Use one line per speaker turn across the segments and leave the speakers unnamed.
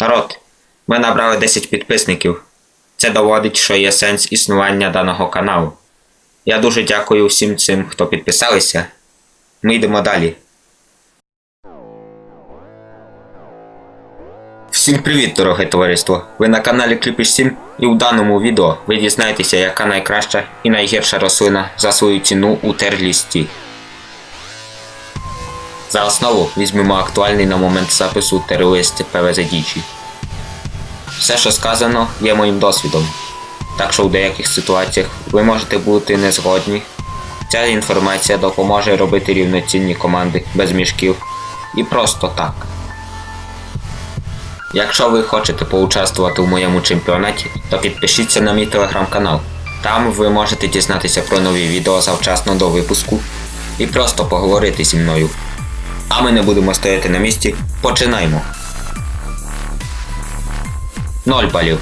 Народ, ми набрали 10 підписників. Це доводить, що є сенс існування даного каналу. Я дуже дякую всім цим, хто підписалися. Ми йдемо далі. Всім привіт, дороге товариство! Ви на каналі Кліпіш 7 і у даному відео ви дізнаєтеся, яка найкраща і найгірша рослина за свою ціну у терлісті. За основу візьмемо актуальний на момент запису терорист ПВЗ Дічі. Все, що сказано, є моїм досвідом, так що в деяких ситуаціях ви можете бути не згодні. Ця інформація допоможе робити рівноцінні команди без мішків і просто так. Якщо ви хочете поучаствувати в моєму чемпіонаті, то підпишіться на мій телеграм-канал. Там ви можете дізнатися про нові відео завчасно до випуску і просто поговорити зі мною. А ми не будемо стояти на місці. Починаємо. 0 балів.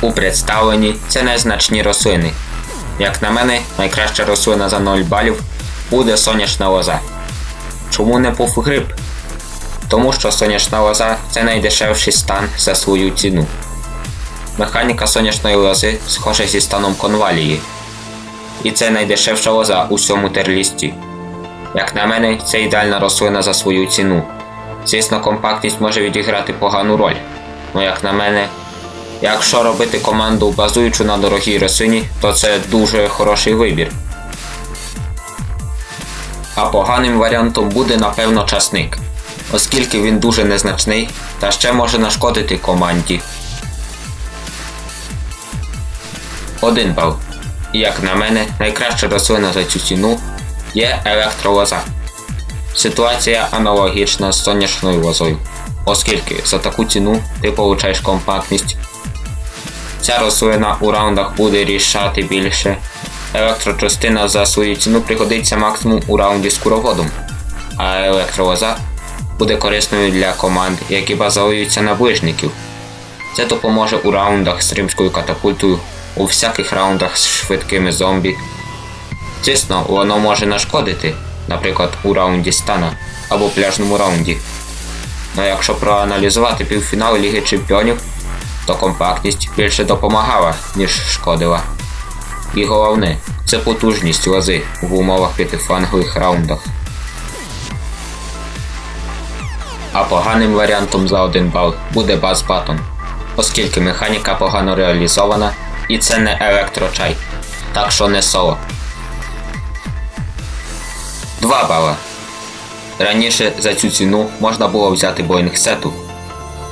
У представленні це незначні рослини. Як на мене, найкраща рослина за 0 балів буде сонячна лоза. Чому не пуфгриб? Тому що сонячна лоза це найдешевший стан за свою ціну. Механіка сонячної лози схожа зі станом конвалії. І це найдешевша лоза у всьому терлісті. Як на мене, це ідеальна рослина за свою ціну. Звісно, компактність може відіграти погану роль. Ну як на мене, якщо робити команду базуючу на дорогій рослині, то це дуже хороший вибір. А поганим варіантом буде напевно часник, оскільки він дуже незначний та ще може нашкодити команді. Один бал. І як на мене, найкраща рослина за цю ціну є електролоза. Ситуація аналогічна з сонячною лозою, оскільки за таку ціну ти получаєш компактність. Ця рослина у раундах буде рішати більше. Електрочастина за свою ціну пригодиться максимум у раунді з куроводом, а електролоза буде корисною для команд, які базуються на ближників. Це допоможе у раундах з римською катапультою, у всяких раундах з швидкими зомбі. Звісно, воно може нашкодити, наприклад, у раунді стана або пляжному раунді. Но якщо проаналізувати півфінал Ліги Чемпіонів, то компактність більше допомагала, ніж шкодила. І головне, це потужність лози в умовах п'ятифлангових раундах. А поганим варіантом за один бал буде баз батон, оскільки механіка погано реалізована і це не електрочай, так що не соло. 2 бала. Раніше за цю ціну можна було взяти Boeing сету.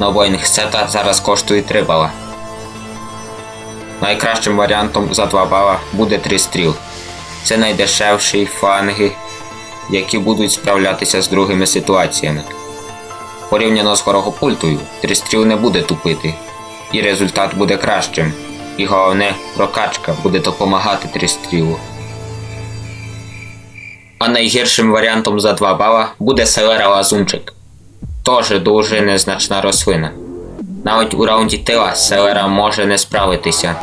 Но Boeing сета зараз коштує 3 бала. Найкращим варіантом за 2 бала буде 3 стріл. Це найдешевші фанги, які будуть справлятися з другими ситуаціями. Порівняно з горогопультою, 3 стріл не буде тупити, і результат буде кращим. І головне, прокачка буде допомагати 3 стрілу. А найгіршим варіантом за 2 бала буде селера лазунчик. Тоже дуже незначна рослина. Навіть у раунді тила селера може не справитися.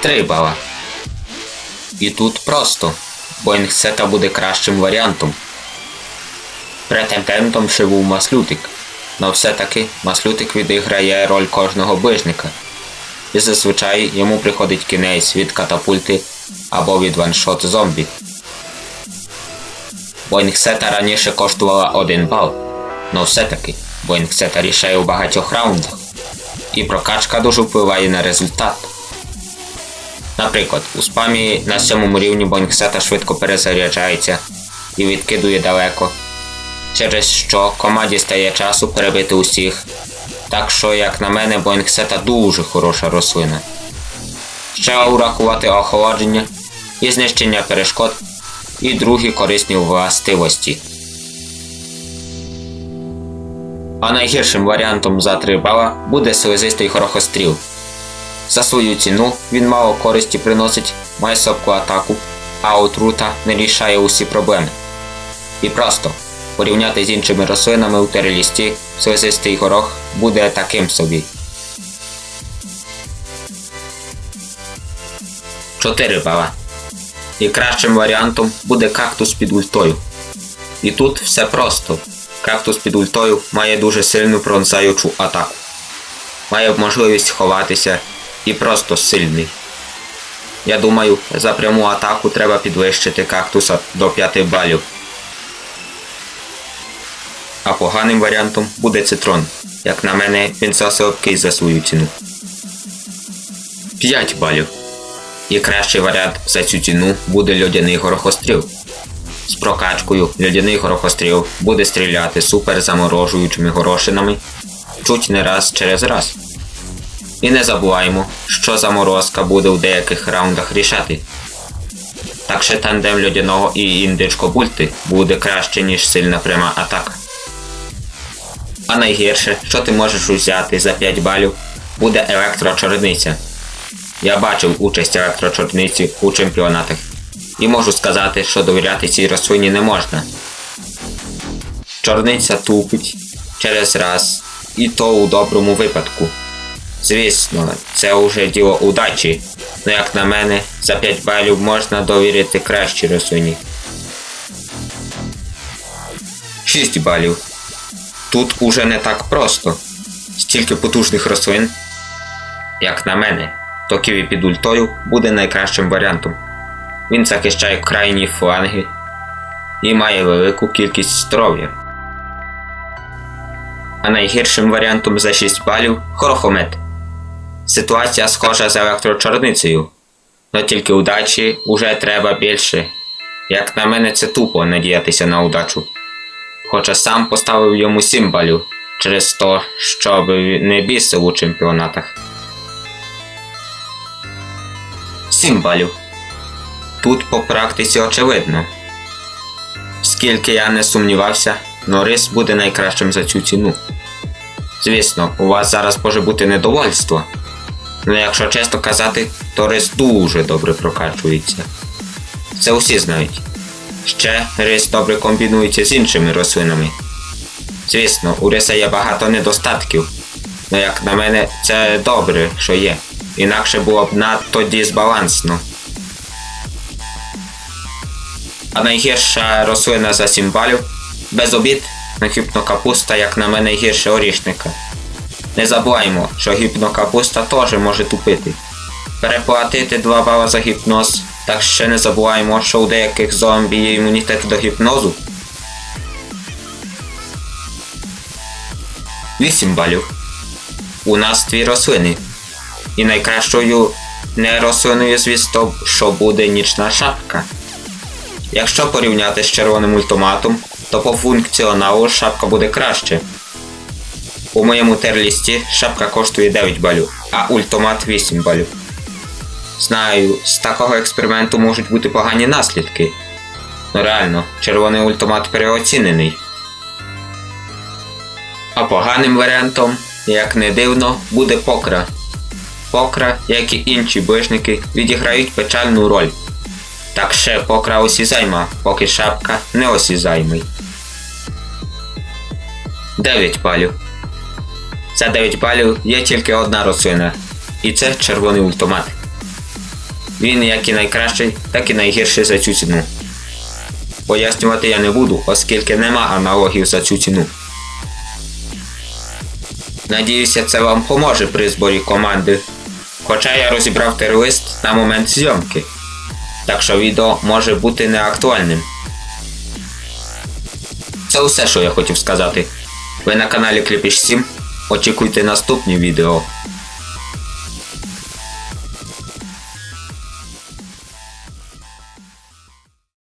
3 бала. І тут просто. Боїнг сета буде кращим варіантом. Претендентом ще був маслютик. Но все-таки маслютик відіграє роль кожного ближника. І зазвичай йому приходить кінець від катапульти або від ваншот зомбі. Боїнгсета раніше коштувала 1 бал, но все-таки Боїнгсета рішає у багатьох раундах, і прокачка дуже впливає на результат. Наприклад, у спамі на сьомому рівні Боїнгсета швидко перезаряджається і відкидує далеко, через що команді стає часу перебити усіх. Так що, як на мене, Боїнгсета дуже хороша рослина. Ще урахувати охолодження і знищення перешкод і другі корисні властивості. А найгіршим варіантом за 3 бала буде слизистий горохостріл. За свою ціну він мало користі приносить, має слабку атаку, а отрута не рішає усі проблеми. І просто порівняти з іншими рослинами у терелісті, слизистий горох буде таким собі. 4 бала. І кращим варіантом буде кактус під ультою. І тут все просто. Кактус під ультою має дуже сильну пронзаючу атаку. Має можливість ховатися і просто сильний. Я думаю, за пряму атаку треба підвищити кактуса до 5 балів. А поганим варіантом буде цитрон. Як на мене, він заслабкий за свою ціну. 5 балів. І кращий варіант за цю ціну буде льодяний горохостріл. З прокачкою льодяний горохостріл буде стріляти супер заморожуючими горошинами чуть не раз через раз. І не забуваємо, що заморозка буде у деяких раундах рішати. Так що тандем льодяного і індичко бульти буде краще, ніж сильна пряма атака. А найгірше, що ти можеш взяти за 5 балів, буде електрочорниця. Я бачив участь електрочорниці у чемпіонатах. І можу сказати, що довіряти цій рослині не можна. Чорниця тупить через раз, і то у доброму випадку. Звісно, це уже діло удачі, але як на мене, за 5 балів можна довірити кращій рослині. 6 балів. Тут уже не так просто. Стільки потужних рослин, як на мене, то ківі під ультою буде найкращим варіантом. Він захищає крайні фланги і має велику кількість здоров'я. А найгіршим варіантом за 6 балів хорохомет. Ситуація схожа з електрочорницею, но тільки удачі уже треба більше. Як на мене, це тупо надіятися на удачу. Хоча сам поставив йому 7 балів через то, щоб не бісив у чемпіонатах. 7 балів. Тут по практиці очевидно. Скільки я не сумнівався, Норис буде найкращим за цю ціну. Звісно, у вас зараз може бути недовольство. Але якщо чесно казати, то рис дуже добре прокачується. Це усі знають. Ще рис добре комбінується з іншими рослинами. Звісно, у риса є багато недостатків, але як на мене, це добре, що є. Інакше було б надто дисбалансно. А найгірша рослина за 7 балів без обід гіпнокапуста, як на мене, гірше орішника. Не забуваємо, що гіпнокапуста теж може тупити. Переплатити 2 бала за гіпноз, так ще не забуваємо, що у деяких зомбі є імунітет до гіпнозу. 8 балів. У нас дві рослини. І найкращою не рослиною, звісно, що буде нічна шапка. Якщо порівняти з червоним ультиматом, то по функціоналу шапка буде краще. У моєму терлісті шапка коштує 9 балів, а ультимат 8 балів. Знаю, з такого експерименту можуть бути погані наслідки. Ну реально, червоний ультимат переоцінений. А поганим варіантом, як не дивно, буде покра. Покра, як і інші ближники, відіграють печальну роль. Так ще покра осізайма, поки шапка не осізаймий. 9 балів. За 9 балів є тільки одна рослина, і це червоний ультимат. Він як і найкращий, так і найгірший за цю ціну. Пояснювати я не буду, оскільки нема аналогів за цю ціну. Надіюся, це вам поможе при зборі команди. Хоча я розібрав терлист на момент зйомки, так що відео може бути неактуальним. Це усе, що я хотів сказати. Ви на каналі Кліпіш 7. Очікуйте наступні відео.